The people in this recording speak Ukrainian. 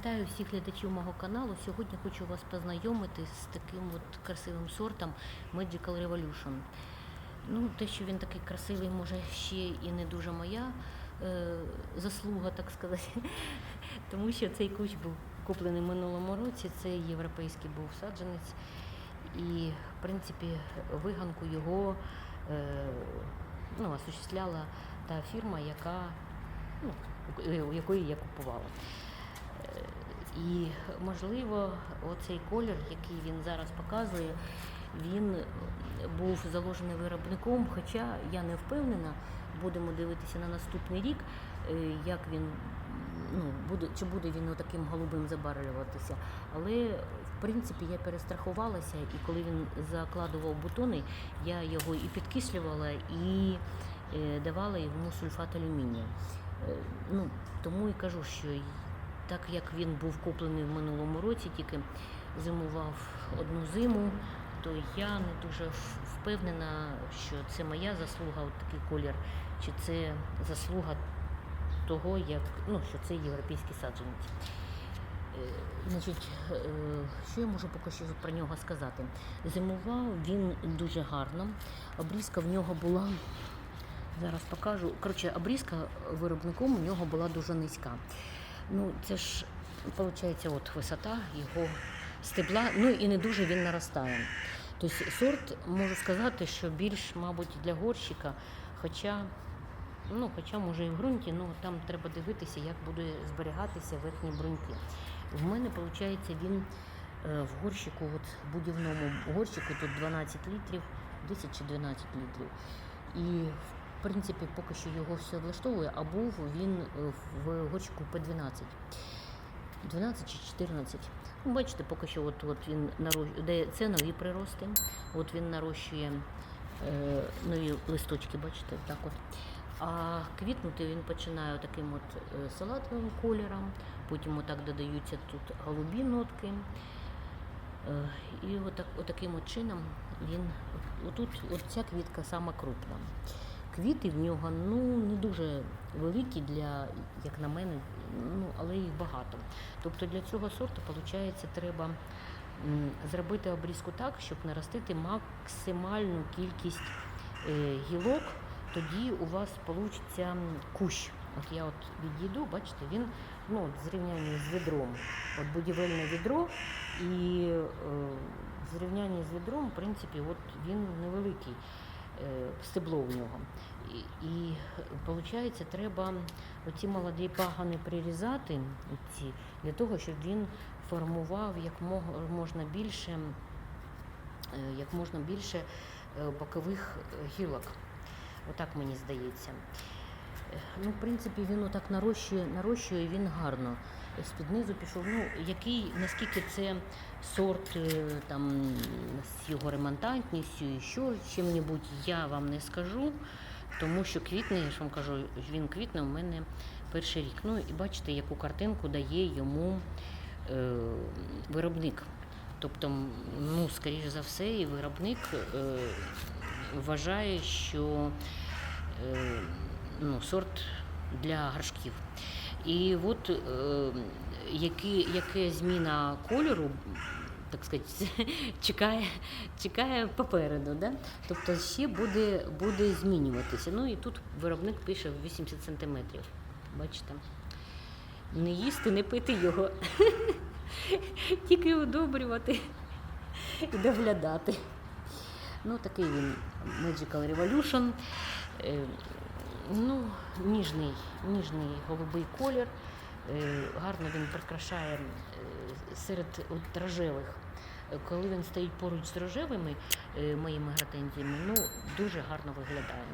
Вітаю всіх глядачів мого каналу. Сьогодні хочу вас познайомити з таким от красивим сортом Magical Revolution. Ну, те, що він такий красивий, може ще і не дуже моя е, заслуга, так сказати. Тому що цей кущ був куплений минулому році, це європейський був саджанець. І, в принципі, виганку його е, ну, осуществляла та фірма, яка, ну, у якої я купувала. І, можливо, оцей колір, який він зараз показує, він був заложений виробником, хоча я не впевнена, будемо дивитися на наступний рік, е, як він ну, буде, чи буде він таким голубим забарвлюватися. Але в принципі я перестрахувалася, і коли він закладував бутони, я його і підкислювала, і е, давала йому сульфат алюмінія. Е, Ну, тому і кажу, що так як він був куплений в минулому році, тільки зимував одну зиму, то я не дуже впевнена, що це моя заслуга, от такий колір, чи це заслуга того, як ну, що це європейський саджанець. Е, Значить, е, що я можу поки що про нього сказати? Зимував він дуже гарно. Обрізка в нього була. Зараз покажу. Коротше, обрізка виробником у нього була дуже низька. Ну, це ж, виходить, от висота його стебла, ну і не дуже він наростає. Тобто сорт, можу сказати, що більш, мабуть, для горщика, хоча, ну, хоча може і в ґрунті, ну там треба дивитися, як буде зберігатися верхні бруньки. В мене, виходить, він е, в горщику, от будівному горщику, тут 12 літрів, 10 чи 12 літрів. І принципі поки що його все влаштовує, а був він е, в горщику П12. 12 чи 14. Ну, бачите, поки що от, от він нарощує, це нові прирости. От він нарощує е, нові листочки, бачите, так от. А квітнути він починає таким от е, салатовим кольором, потім отак додаються тут голубі нотки. Е, І отак, отаким от чином він отут, от ця квітка сама крупна. Квіти в нього ну не дуже великі для, як на мене, ну але їх багато. Тобто для цього сорту, виходить, треба зробити обрізку так, щоб наростити максимальну кількість е, гілок. Тоді у вас вийде кущ. От я от відійду, бачите, він ну, от з відром. От будівельне відро і е, в зрівнянні з відром, в принципі, от він невеликий стебло в нього. І, і виходить, треба оці молоді пагани прирізати ці, для того, щоб він формував як можна більше, е, як можна більше е, бокових е, гілок. Отак мені здається. Ну, в принципі, він отак нарощує, нарощує він гарно. З-під низу пішов. Ну, який, наскільки це сорт е, там, з його ремонтантністю і що чим-небудь, я вам не скажу, тому що квітне, я ж вам кажу, він квітне у мене перший рік. Ну і бачите, яку картинку дає йому е, виробник. Тобто, ну, скоріш за все, і виробник е, вважає, що е, ну, сорт для горшків. І от е, які, яке зміна кольору, так сказати, чекає, чекає попереду. Да? Тобто ще буде, буде змінюватися. Ну і тут виробник пише 80 сантиметрів. Бачите? Не їсти, не пити його. Тільки удобрювати і доглядати. Ну, такий він Magical Revolution. Ну, ніжний, ніжний голубий колір. Е, Гарно він прикрашає е, серед рожевих. Коли він стоїть поруч з рожевими е, моїми гратензіями, ну дуже гарно виглядає.